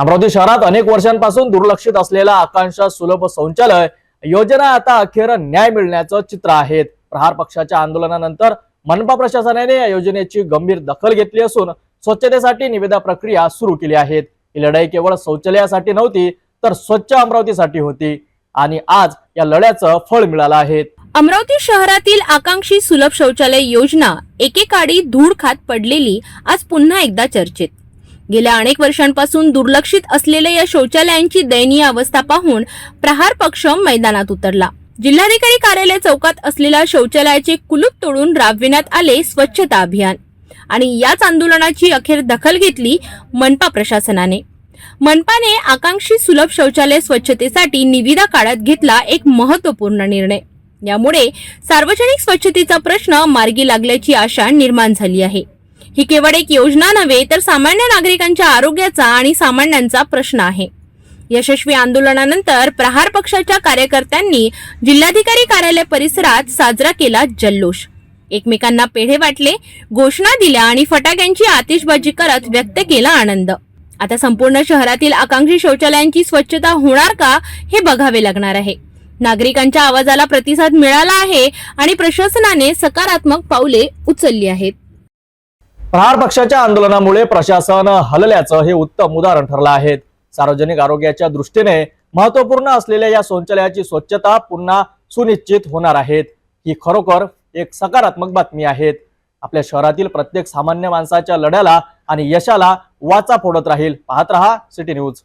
अमरावती शहरात अनेक वर्षांपासून दुर्लक्षित असलेला आकांक्षा सुलभ शौचालय योजना आता अखेर न्याय मिळण्याचं चित्र आहेत प्रहार पक्षाच्या आंदोलनानंतर मनपा प्रशासनाने या योजनेची गंभीर दखल घेतली असून स्वच्छतेसाठी निविदा प्रक्रिया सुरू केली आहेत. ही लढाई केवळ शौचालयासाठी नव्हती तर स्वच्छ अमरावतीसाठी होती आणि आज या लढ्याचं फळ मिळालं आहे. अमरावती शहरातील आकांक्षी सुलभ शौचालय योजना एकेकाळी धूळ खात पडलेली आज पुन्हा एकदा चर्चेत. गेल्या अनेक वर्षांपासून दुर्लक्षित असलेल्या या शौचालयांची दयनीय अवस्था पाहून प्रहार पक्ष मैदानात उतरला. जिल्हाधिकारी कार्यालय चौकात असलेल्या शौचालयाचे कुलूप तोडून राबविण्यात आले स्वच्छता अभियान आणि याच आंदोलनाची अखेर दखल घेतली मनपा प्रशासनाने. मनपाने आकांक्षी सुलभ शौचालय स्वच्छतेसाठी निविदा काढत घेतला एक महत्त्वपूर्ण निर्णय. यामुळे सार्वजनिक स्वच्छतेचा प्रश्न मार्गी लागल्याची आशा निर्माण झाली आहे. ही केवळ एक योजना नव्हे तर सामान्य नागरिकांच्या आरोग्याचा आणि सामान्यांचा प्रश्न आहे. यशस्वी आंदोलनानंतर प्रहार पक्षाच्या कार्यकर्त्यांनी जिल्हाधिकारी कार्यालय परिसरात साजरा केला जल्लोष. एकमेकांना पेढे वाटले घोषणा दिल्या आणि फटाक्यांची आतिषबाजी करत व्यक्त केला आनंद. आता संपूर्ण शहरातील आकांक्षी शौचालयांची स्वच्छता होणार का हे बघावे लागणार आहे. नागरिकांच्या आवाजाला प्रतिसाद मिळाला आहे आणि प्रशासनाने सकारात्मक पावले उचलली आहेत. प्रहार पक्षाच्या आंदोलनामुळे प्रशासन हलल्याचं हे उत्तम उदाहरण ठरलं आहे. सार्वजनिक आरोग्याच्या दृष्टीने महत्त्वपूर्ण असलेल्या या शौचालयाची स्वच्छता पुन्हा सुनिश्चित होणार आहेत. ही खरोखर एक सकारात्मक बातमी आहेत. आपल्या शहरातील प्रत्येक सामान्य माणसाच्या लढ्याला आणि यशाला वाचा फोडत राहील. पाहत रहा सिटी न्यूज.